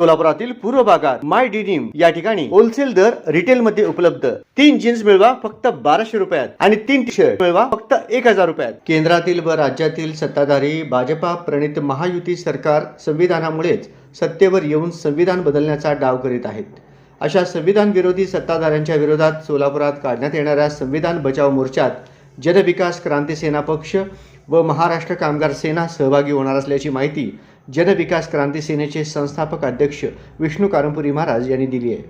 सोलापुरातील पूर्व भागात माय डिनिम या ठिकाणी होलसेल दर रिटेल मध्ये उपलब्ध. तीन जीन्स मिळवा फक्त बाराशे रुपयात आणि तीन टी शर्ट मिळवा फक्त एक हजार रुपयात. केंद्रातील व राज्यातील सत्ताधारी भाजपा प्रणित महायुती सरकार संविधानामुळेच सत्तेवर येऊन संविधान बदलण्याचा डाव करीत आहेत. अशा संविधान विरोधी सत्ताधाऱ्यांच्या विरोधात सोलापुरात काढण्यात येणाऱ्या संविधान बचाव मोर्चात जनविकास क्रांती सेना पक्ष व महाराष्ट्र कामगार सेना सहभागी होणार असल्याची माहिती जनविकास क्रांती सेनेचे संस्थापक अध्यक्ष विष्णू कारंपुरी महाराज यांनी दिली आहे.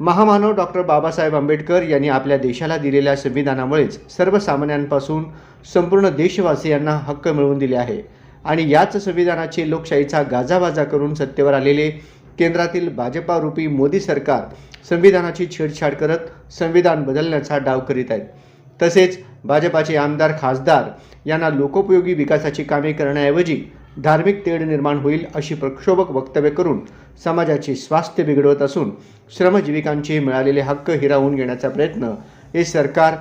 महामानव डॉक्टर बाबासाहेब आंबेडकर यांनी आपल्या देशाला दिलेल्या संविधानामुळेच सर्वसामान्यांपासून संपूर्ण देशवासियांना हक्क मिळवून दिले आहे आणि याच संविधानाचे लोकशाहीचा गाजावाजा करून सत्तेवर आलेले केंद्रातील भाजपारूपी मोदी सरकार संविधानाची छेडछाड करत संविधान बदलण्याचा डाव करीत आहेत. तसेच भाजपाचे आमदार खासदार यांना लोकोपयोगी विकासाची कामे करण्याऐवजी धार्मिक तेढ निर्माण होईल अशी प्रक्षोभक वक्तव्य करून समाजाचे स्वास्थ्य बिघडवत असून श्रमजीविकांचे मिळालेले हक्क हिरावून घेण्याचा प्रयत्न हे सरकार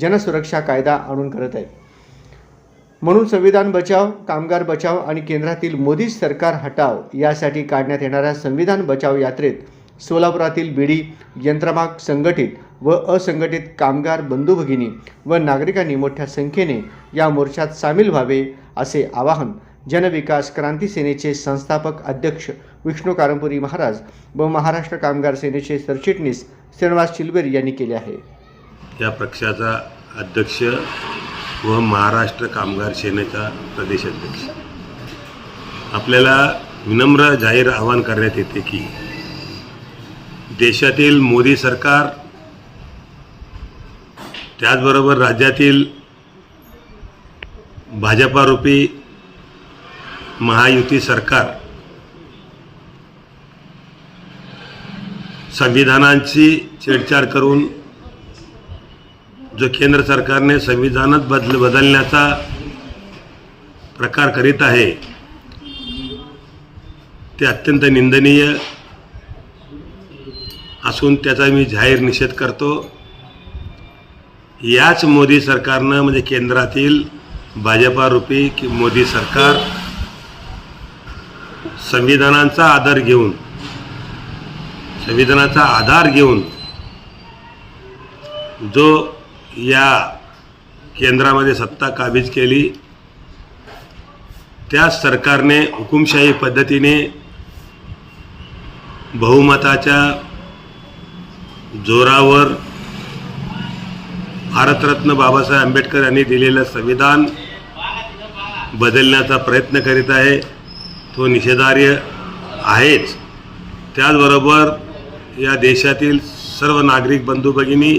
जनसुरक्षा कायदा आणून करत आहे. म्हणून संविधान बचाव कामगार बचाव आणि केंद्रातील मोदी सरकार हटाव यासाठी काढण्यात येणाऱ्या संविधान बचाव यात्रेत सोलापुरातील बिडी यंत्रमाग संघटित व असंघटित कामगार बंधू भगिनी व नागरिकांनी मोठ्या संख्येने या मोर्चात सामील व्हावे असे आवाहन जनविकास क्रांती सेनेचे संस्थापक अध्यक्ष विष्णू कारंपुरी महाराज व महाराष्ट्र कामगार सेनेचे सरचिटणीस श्रीनिवास चिलबेर यांनी केले आहे. या पक्षाचा अध्यक्ष व महाराष्ट्र कामगार सेनेचा प्रदेशाध्यक्ष आपल्याला विनम्र जाहीर आवाहन करण्यात येते की देशातील मोदी सरकार त्याचबरोबर राज्यातील भाजपारूपी महायुती सरकार संविधानांची छेडछाड करून जो केंद्र सरकारने संविधानात बदल बदलण्याचा प्रकार करीत आहे ते अत्यंत निंदनीय असून त्याचा मी जाहीर निषेध करतो. याच मोदी सरकारनं म्हणजे केंद्रातील भाजपारूपी की मोदी सरकार संविधानांचा आधार घेऊन संविधानाचा आधार घेऊन जो या केंद्रामध्ये सत्ता काबीज केली त्या सरकारने हुकुमशाही पद्धतीने बहुमताच्या जोरावर भारतरत्न बाबासाहेब आंबेडकर यांनी दिलेलं संविधान बदलण्याचा प्रयत्न करीत आहे. तो निषेधार्य आहेच. त्याचबरोबर या देशातील सर्व नागरिक बंधू भगिनी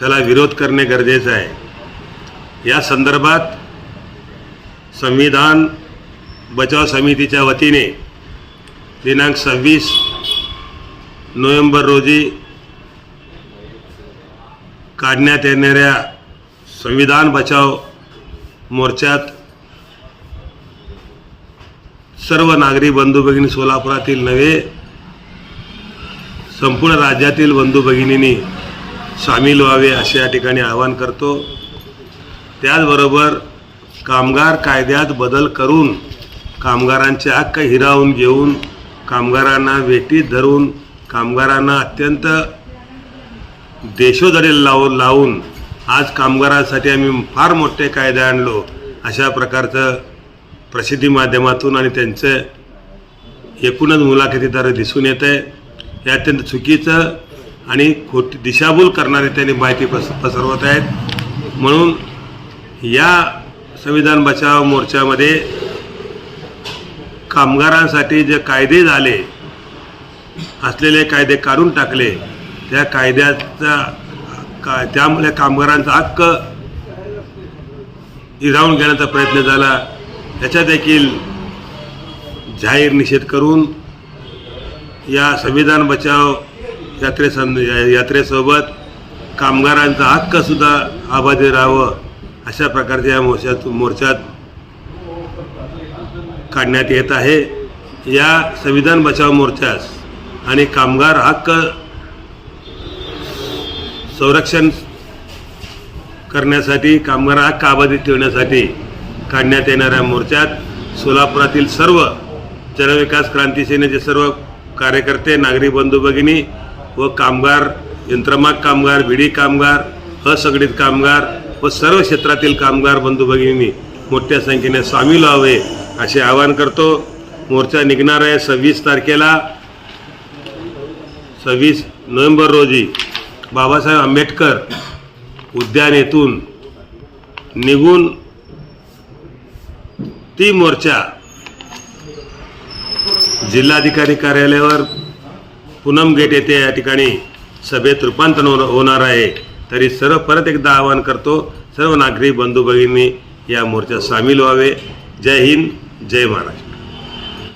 त्याला विरोध करणे गरजेचं आहे. या संदर्भात संविधान बचाव समितीच्या वतीने दिनांक सव्वीस नोव्हेंबर रोजी काढण्यात येणाऱ्या संविधान बचाव मोर्चात सर्व नागरी बंधू भगिनी सोलापुरातील नव्हे संपूर्ण राज्यातील बंधू भगिनींनी सामील व्हावे असे या ठिकाणी आवाहन करतो. त्याचबरोबर कामगार कायद्यात बदल करून कामगारांचे हक्क हिरावून घेऊन कामगारांना वेटीत धरून कामगारांना अत्यंत देशोधडी लावून लावून आज कामगारांसाठी आम्ही फार मोठे कायदे आणलो. अशा प्रकारचं प्रसिद्धी माध्यमातून आणि त्यांचं एकूणच मुलाखतीद्वारे दिसून येतं आहे. हे अत्यंत चुकीचं आणि खोटी दिशाभूल करणारे त्यांनी माहिती पस पसरवत आहेत. म्हणून या संविधान बचाव मोर्चामध्ये कामगारांसाठी जे कायदे झाले असलेले कायदे काढून टाकले त्या कायद्याचा का त्यामुळे कामगारांचा हक्क हिरावून घेण्याचा प्रयत्न झाला. त्याचा देखील जाहीर निषेध करून या संविधान बचाव यात्रेसं यात्रेसोबत कामगारांचा हक्कसुद्धा आबादी राहावं अशा प्रकारच्या या मोर्चात मोर्चात काढण्यात येत आहे. या संविधान बचाव मोर्चास आणि कामगार हक्क संरक्षण करण्यासाठी कामगार हक्क आबाधित ठेवण्यासाठी काढण्यात येणाऱ्या मोर्चात सोलापुरातील सर्व जनविकास क्रांती सेनेचे सर्व कार्यकर्ते नागरी बंधू भगिनी व कामगार यंत्रमाग कामगार विडी कामगार असंघटित कामगार व सर्व क्षेत्रातील कामगार बंधू भगिनींनी मोठ्या संख्येने सामील व्हावे असे आवाहन करतो. मोर्चा निघणार आहे सव्वीस तारखेला. सव्वीस नोव्हेंबर रोजी बाबासाहेब आंबेडकर उद्यान येथून निघून ती मोर्चा. जिल्हाधिकारी कार्यालयावर पूनम गेट येथे या ठिकाणी सभेत रूपांतर होण- होणार आहे. तरी सर्व परत एकदा आवाहन करतो सर्व नागरिक बंधू भगिनी या मोर्चात सामील व्हावे. जय हिंद जय महाराष्ट्र.